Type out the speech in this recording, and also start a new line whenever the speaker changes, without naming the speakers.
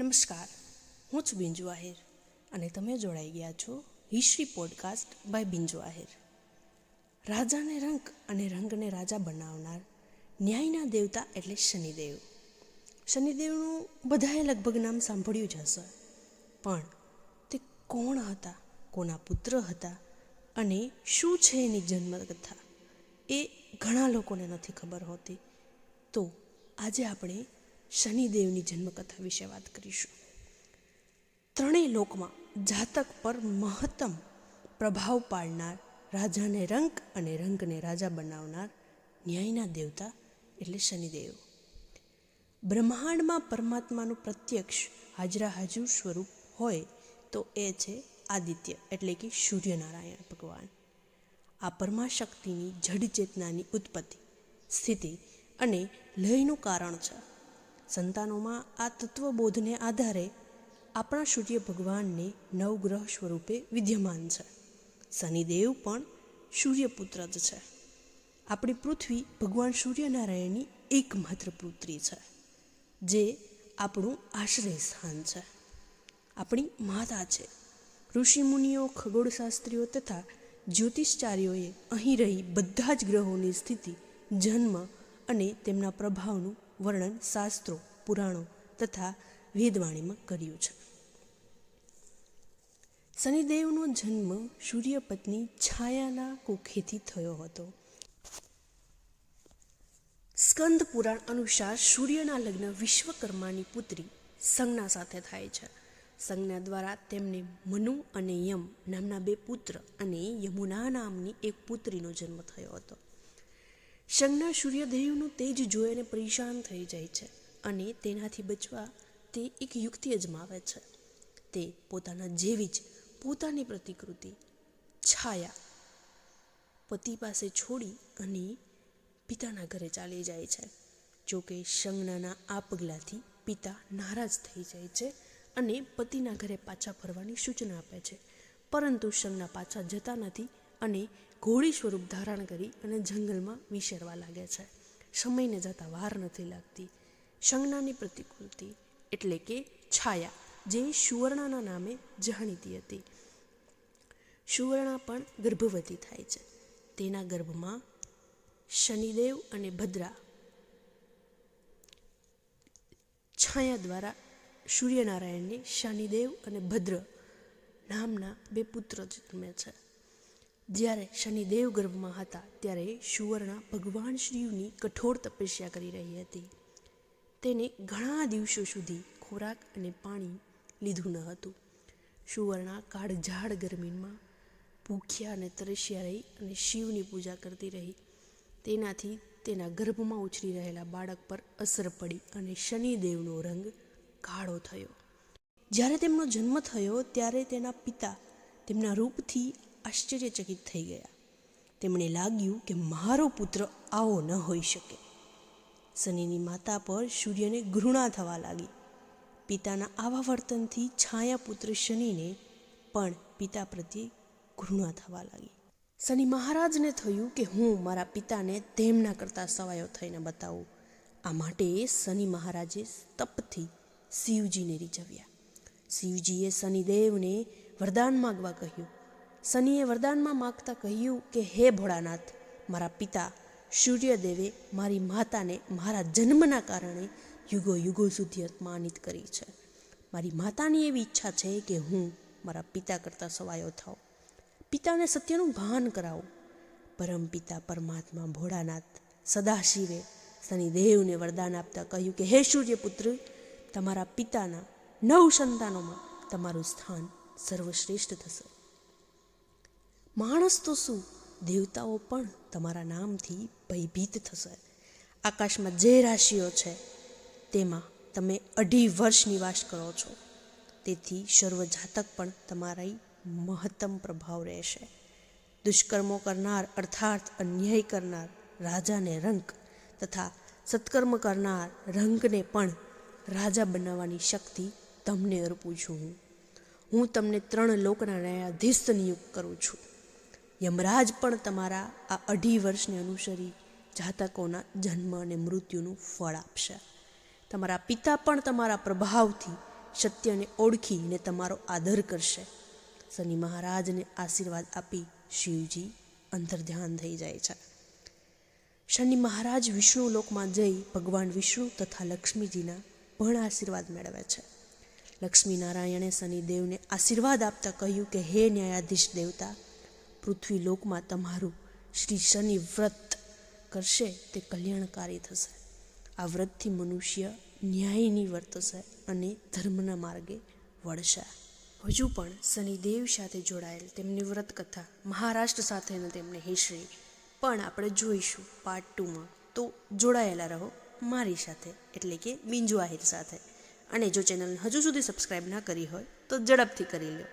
નમસ્કાર, હું છું બિંજુ આહિર અને તમે જોડાઈ ગયા છો history podcast by Binju Ahir. રાજાને રંગ અને રંગને રાજા બનાવનાર ન્યાયના દેવતા એટલે શનિદેવ. શનિદેવનું બધાએ લગભગ નામ સાંભળ્યું જ હશે, પણ તે કોણ હતા, કોના પુત્ર હતા અને શું છે એની જન્મકથા એ ઘણા લોકોને નથી ખબર હોતી. તો આજે આપણે શનિદેવની જન્મકથા વિશે વાત કરીશું. ત્રણેય લોકમાં જાતક પર મહત્તમ પ્રભાવ પાડનાર, રાજાને રંગ અને રંગને રાજા બનાવનાર ન્યાયના દેવતા એટલે શનિદેવ. બ્રહ્માંડમાં પરમાત્માનું પ્રત્યક્ષ હાજરા હાજર સ્વરૂપ હોય તો એ છે આદિત્ય, એટલે કે સૂર્યનારાયણ ભગવાન. આ પરમાશક્તિની જડ ચેતનાની ઉત્પત્તિ, સ્થિતિ અને લયનું કારણ છે. સંતાનોમાં આ તત્વબોધને આધારે આપણા સૂર્ય ભગવાનને નવગ્રહ સ્વરૂપે વિદ્યમાન છે. શનિદેવ પણ સૂર્યપુત્ર જ છે. આપણી પૃથ્વી ભગવાન સૂર્યનારાયણની એકમાત્ર પુત્રી છે, જે આપણું આશ્રય સ્થાન છે. આપણી માતા છે. ઋષિમુનિઓ, ખગોળશાસ્ત્રીઓ તથા જ્યોતિષચાર્યોએ અહીં રહી બધા જ ગ્રહોની સ્થિતિ, જન્મ અને તેમના પ્રભાવનું વર્ણન, શાસ્ત્રો, પુરાણો તથા વેદવાણીમાં કર્યું છે. શનિદેવનો જન્મ સૂર્યપત્ની છાયાના કુખેથી થયો હતો. સ્કંદ પુરાણ અનુસાર સૂર્યના લગ્ન વિશ્વકર્માની પુત્રી સંજ્ઞા સાથે થાય છે. સંજ્ઞા દ્વારા તેમને મનુ અને યમ નામના બે પુત્ર અને યમુના નામની એક પુત્રીનો જન્મ થયો હતો. સંજ્ઞા સૂર્યદેવનું તેજ જોઈને પરેશાન થઈ જાય છે અને તેનાથી બચવા તે એક યુક્તિ અજમાવે છે. તે પોતાના જેવી જ પોતાની પ્રતિકૃતિ, છાયા, પતિ પાસે છોડી અને પિતાના ઘરે ચાલી જાય છે. જોકે શંગનાના આ પગલાંથી પિતા નારાજ થઈ જાય છે અને પતિના ઘરે પાછા ફરવાની સૂચના આપે છે. પરંતુ શંગના પાછા જતા નથી અને ઘોડી સ્વરૂપ ધારણ કરી અને જંગલમાં વિસરવા લાગે છે. સમયને જતાં વાર નથી લાગતી. સંજ્ઞાની પ્રતિકૃતિ એટલે કે છાયા, જે સુવર્ણાના નામે જાણીતી હતી. સુવર્ણા પણ ગર્ભવતી થાય છે. તેના ગર્ભમાં શનિદેવ અને ભદ્રા છાયા દ્વારા સૂર્યનારાયણને શનિદેવ અને ભદ્ર નામના બે પુત્ર જન્મે છે. જ્યારે શનિદેવ ગર્ભમાં હતા ત્યારે સુવર્ણા ભગવાન શિવની કઠોર તપસ્યા કરી રહી હતી. તેને ઘણા દિવસો સુધી ખોરાક અને પાણી લીધું ન હતું. સુવર્ણા કાળઝાળ ગરમીમાં ભૂખ્યા અને તરસ્યા રહી અને શિવની પૂજા કરતી રહી. તેનાથી તેના ગર્ભમાં ઉછરી રહેલા બાળક પર અસર પડી અને શનિદેવનો રંગ કાળો થયો. જ્યારે તેમનો જન્મ થયો ત્યારે તેના પિતા તેમના રૂપથી આશ્ચર્યચકિત થઈ ગયા. તેમણે લાગ્યું કે મારો પુત્ર આવો ન હોઈ શકે. શનિની માતા પર સૂર્યને ઘૃણા થવા લાગી. પિતાના આવા વર્તનથી છાયા પુત્ર શનિને પણ પિતા પ્રત્યે ઘૃણા થવા લાગી. શનિ મહારાજને થયું કે હું મારા પિતાને તેમના કરતાં સવાયો થઈને બતાવું. આ માટે શનિ મહારાજે તપથી શિવજીને રીઝવ્યા. શિવજીએ શનિદેવને વરદાન માગવા કહ્યું. શનિએ વરદાનમાં માગતા કહ્યું કે, હે ભોળાનાથ, મારા પિતા, સૂર્યદેવે મારી માતાને મારા જન્મના કારણે યુગો યુગો સુધી અપમાનિત કરી છે. મારી માતાની એવી ઈચ્છા છે કે હું મારા પિતા કરતાં સવાયો થાઉં. પિતાને સત્યનું ભાન કરાવું. પરમ પિતા પરમાત્મા ભોળાનાથ, સદાશિવે શનિદેવને વરદાન આપતા કહ્યું કે, હે સૂર્યપુત્ર, તમારા પિતાના નવ સંતાનોમાં તમારું સ્થાન સર્વશ્રેષ્ઠ થશે. માણસ તો શું? દેવતાઓ પણ તમારા નામથી ભયભીત થશે. આકાશમાં જે રાશિઓ છે, તેમાં તમે અઢી વર્ષ નિવાસ કરો છો. તેથી સર્વજાતક પણ તમારી મહત્તમ પ્રભાવ રહેશે. દુષ્કર્મો કરનાર અર્થાત અન્યાય કરનાર, રાજાને રંક તથા સત્કર્મ કરનાર, રંગને પણ રાજા બનાવવાની શક્તિ તમને અર્પું છું હું. હું તમને ત્રણ લોકના ન્યાયાધીશ નિયુક્ત કરું છું. યમરાજ પણ તમારા આ અઢી વર્ષને અનુસરી જાતકોના જન્મ અને મૃત્યુનું ફળ આપશે. તમારા પિતા પણ તમારા પ્રભાવથી સત્યને ઓળખીને તમારો આદર કરશે. શનિ મહારાજને આશીર્વાદ આપી શિવજી અંતર્ધ્યાન થઈ જાય છે. શનિ મહારાજ વિષ્ણુ લોકમાં જઈ ભગવાન વિષ્ણુ તથા લક્ષ્મીજીના પણ આશીર્વાદ મેળવે છે. લક્ષ્મીનારાયણે શનિદેવને આશીર્વાદ આપતા કહ્યું કે, હે ન્યાયાધીશ દેવતા પૃથ્વી લોકમાં તમારું શ્રી શનિ વ્રત કરશે, તે કલ્યાણકારી થશે. આ વ્રતથી મનુષ્ય ન્યાયની વર્તશે અને ધર્મના માર્ગે વળશે. હજુ પણ શનિદેવ સાથે જોડાયેલ તેમની વ્રત કથા મહારાષ્ટ્ર સાથેનો તેમની હિસ્ટ્રી પણ આપણે જોઈશું પાર્ટ ટુમાં તો જોડાયેલા રહો મારી સાથે, એટલે કે બિંજુ આહિર સાથે. અને જો ચેનલ હજુ સુધી સબસ્ક્રાઈબ ના કરી હોય, તો ઝડપથી કરી લો.